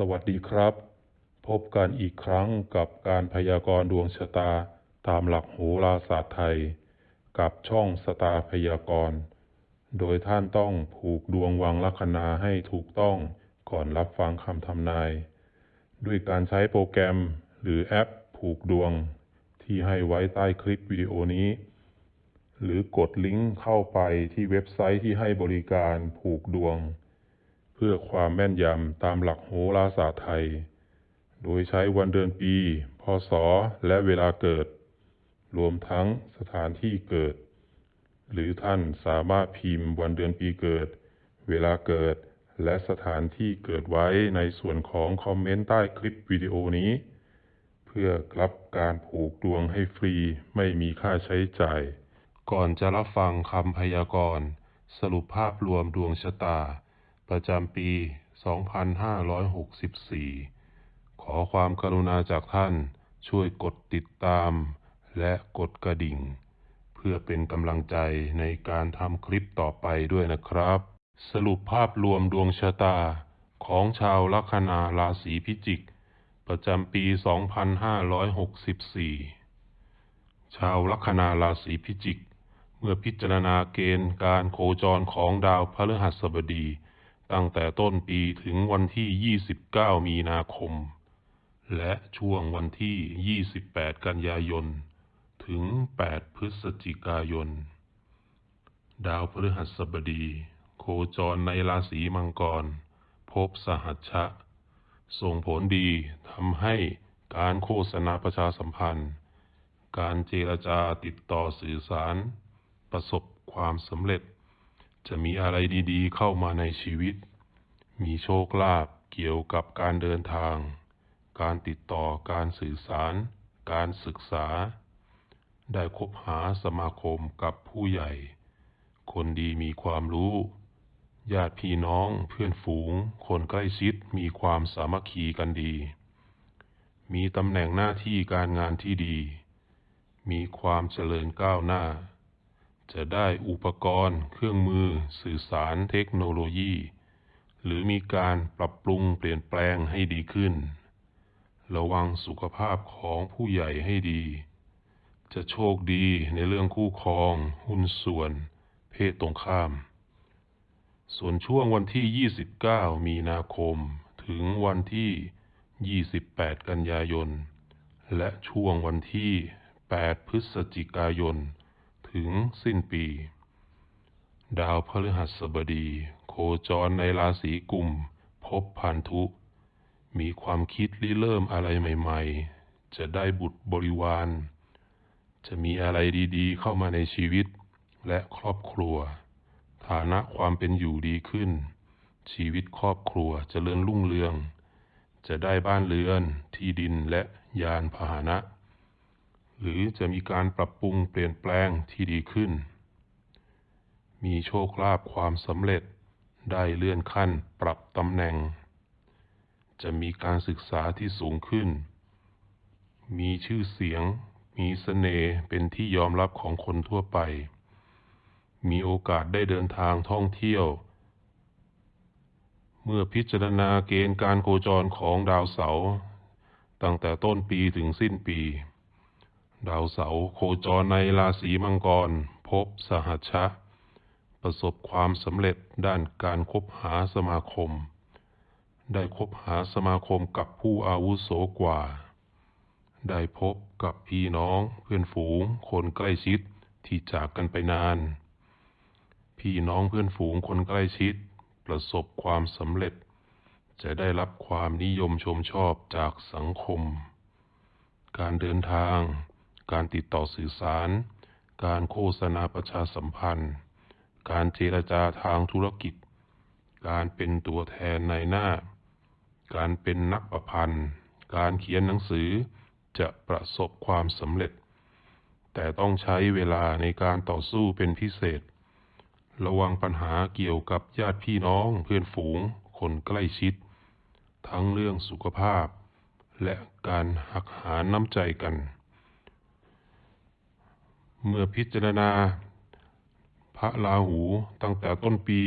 สวัสดีครับ พบกันอีกครั้งกับการพยากรณ์ดวงชะตาตามหลักโหราศาสตร์ไทย กับช่องสตาร์พยากรณ์ โดยท่านต้องผูกดวงวังลัคนาให้ถูกต้องก่อนรับฟังคำทำนาย ด้วยการใช้โปรแกรมหรือแอปผูกดวง ที่ให้ไว้ใต้คลิปวิดีโอนี้ หรือกดลิงก์เข้าไปที่เว็บไซต์ที่ให้บริการผูกดวง เพื่อความแม่นยำตามหลักโหราศาสตร์ไทย โดยใช้วันเดือนปี พศ และเวลาเกิด รวมทั้งสถานที่เกิด หรือท่านสามารถพิมพ์วันเดือนปีเกิด เวลาเกิด และสถานที่เกิดไว้ในส่วนของคอมเมนต์ใต้คลิปวิดีโอนี้ เพื่อรับการผูกดวงให้ฟรีไม่มีค่าใช้จ่าย ก่อนจะรับฟังคำพยากรณ์ สรุปภาพรวมดวงชะตา ประจำปี 2564 ขอความกรุณาจากท่านช่วยกดติดตามและกดกระดิ่ง เพื่อเป็นกำลังใจในการทำคลิปต่อไปด้วยนะครับ สรุปภาพรวมดวงชะตาของชาวลัคนาราศีพิจิก ประจำปี 2564 ชาวลัคนาราศีพิจิก เมื่อพิจารณาเกณฑ์การโคจรของดาวพฤหัสบดี ตั้งแต่ต้นปีถึงวันที่ 29 มีนาคม และช่วงวันที่ 28 กันยายน ถึง 8 พฤศจิกายน ดาวพฤหัสบดี โคจรในราศีมังกร พบสหัชชะ ส่งผลดีทำให้การโฆษณาประชาสัมพันธ์ การเจรจาติดต่อสื่อสาร ประสบความสำเร็จ จะมีอะไรดีๆ เข้ามาในชีวิต มีโชคลาภเกี่ยวกับการเดินทาง การติดต่อการสื่อสาร การศึกษา ได้คบหาสมาคมกับผู้ใหญ่ คนดีมีความรู้ ญาติพี่น้องเพื่อนฝูง คนใกล้ชิดมีความสามัคคีกันดี มีตำแหน่งหน้าที่การงานที่ดี มีความเจริญก้าวหน้า จะได้อุปกรณ์เครื่องมือ สื่อสารเทคโนโลยี หรือมีการปรับปรุงเปลี่ยนแปลงให้ดีขึ้น ระวังสุขภาพของผู้ใหญ่ให้ดี จะโชคดีในเรื่องคู่ครอง หุ้นส่วน เพศตรงข้าม ส่วนช่วงวันที่ 29 มีนาคม ถึงวันที่ 28 กันยายน และช่วงวันที่ 8 พฤศจิกายน ถึงสิ้นปี ดาวพฤหัสบดี โคจรในราศีกุมพบพันธุ มีความคิดริเริ่มอะไรใหม่ ๆ จะได้บุตรบริวาร จะมีอะไรดีๆ เข้ามาในชีวิตและครอบครัว ฐานะความเป็นอยู่ดีขึ้น ชีวิตครอบครัวจเจริญรุ่งเรือง จะได้บ้านเรือนที่ดินและยานพาหนะ หรือจะมีการปรับปรุงเปลี่ยนแปลงที่ดีขึ้น มีโชคลาภความสำเร็จ ได้เลื่อนขั้นปรับตำแหน่ง จะมีการศึกษาที่สูงขึ้น มีชื่อเสียง มีเสน่ห์เป็นที่ยอมรับของคนทั่วไป มีโอกาสได้เดินทางท่องเที่ยว เมื่อพิจารณาเกณฑ์การโคจรของดาวเสาร์ตั้งแต่ต้นปีถึงสิ้นปี ดาวเสาโคจรในราศีมังกร พบสหัชชะ ประสบความสำเร็จด้านการคบหาสมาคม ได้คบหาสมาคมกับผู้อาวุโสกว่า ได้พบกับพี่น้องเพื่อนฝูง คนใกล้ชิดที่จากกันไปนาน พี่น้องเพื่อนฝูงคนใกล้ชิด ประสบความสำเร็จ จะได้รับความนิยมชมชอบจากสังคม การเดินทาง การติดต่อสื่อสาร การโฆษณาประชาสัมพันธ์ การเจรจาทางธุรกิจ การเป็นตัวแทนในหน้า การเป็นนักประพันธ์ การเขียนหนังสือจะประสบความสำเร็จ แต่ต้องใช้เวลาในการต่อสู้เป็นพิเศษ ระวังปัญหาเกี่ยวกับญาติพี่น้องเพื่อนฝูง คนใกล้ชิด ทั้งเรื่องสุขภาพ และการหักหาน้ำใจกัน เมื่อพิจารณา พระราหูตั้งแต่ต้นปี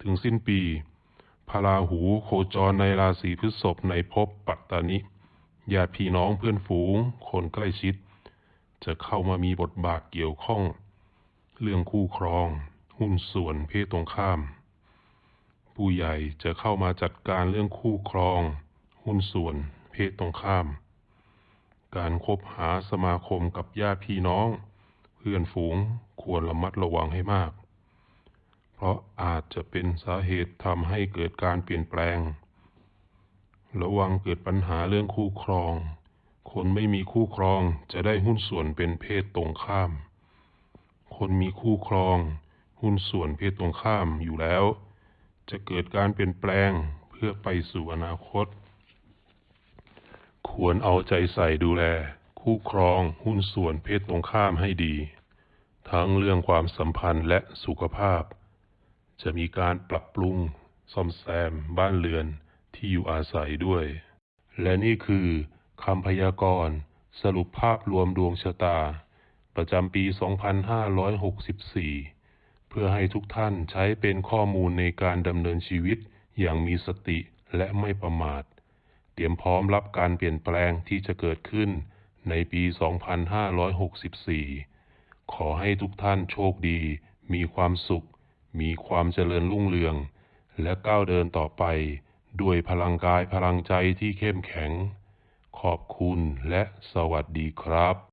ถึงสิ้นปี พระราหูโคจรในราศีพฤษภในภพปัตตานิญาติพี่น้องเพื่อนฝูง คนใกล้ชิด จะเข้ามามีบทบาทเกี่ยวข้อง เรื่องคู่ครอง หุ้นส่วนเพศตรงข้าม ผู้ใหญ่จะเข้ามาจัดการเรื่องคู่ครอง หุ้นส่วนเพศตรงข้าม การคบหาสมาคมกับญาติพี่น้อง เพื่อนฝูงควรระมัดระวังให้มาก เพราะอาจจะเป็นสาเหตุทำให้เกิดการเปลี่ยนแปลง ระวังเกิดปัญหาเรื่องคู่ครอง คนไม่มีคู่ครองจะได้หุ้นส่วนเป็นเพศตรงข้าม คนมีคู่ครอง หุ้นส่วนเพศตรงข้ามอยู่แล้ว จะเกิดการเปลี่ยนแปลงเพื่อไปสู่อนาคต ควรเอาใจใส่ดูแล คู่ครองหุ้นส่วนเพศตรงข้ามให้ดี ทั้งเรื่องความสัมพันธ์และสุขภาพ จะมีการปรับปรุงซ่อมแซมบ้านเรือนที่อยู่อาศัยด้วย และนี่คือคำพยากรณ์สรุปภาพรวมดวงชะตา ประจำปี 2564 เพื่อให้ทุกท่านใช้เป็นข้อมูลในการดำเนินชีวิตอย่างมีสติและไม่ประมาท เตรียมพร้อมรับการเปลี่ยนแปลงที่จะเกิดขึ้น ในปี 2564 ขอให้ทุกท่านโชคดี มีความสุข มีความเจริญรุ่งเรือง และก้าวเดินต่อไป ด้วยพลังกายพลังใจที่เข้มแข็ง ขอบคุณและสวัสดีครับ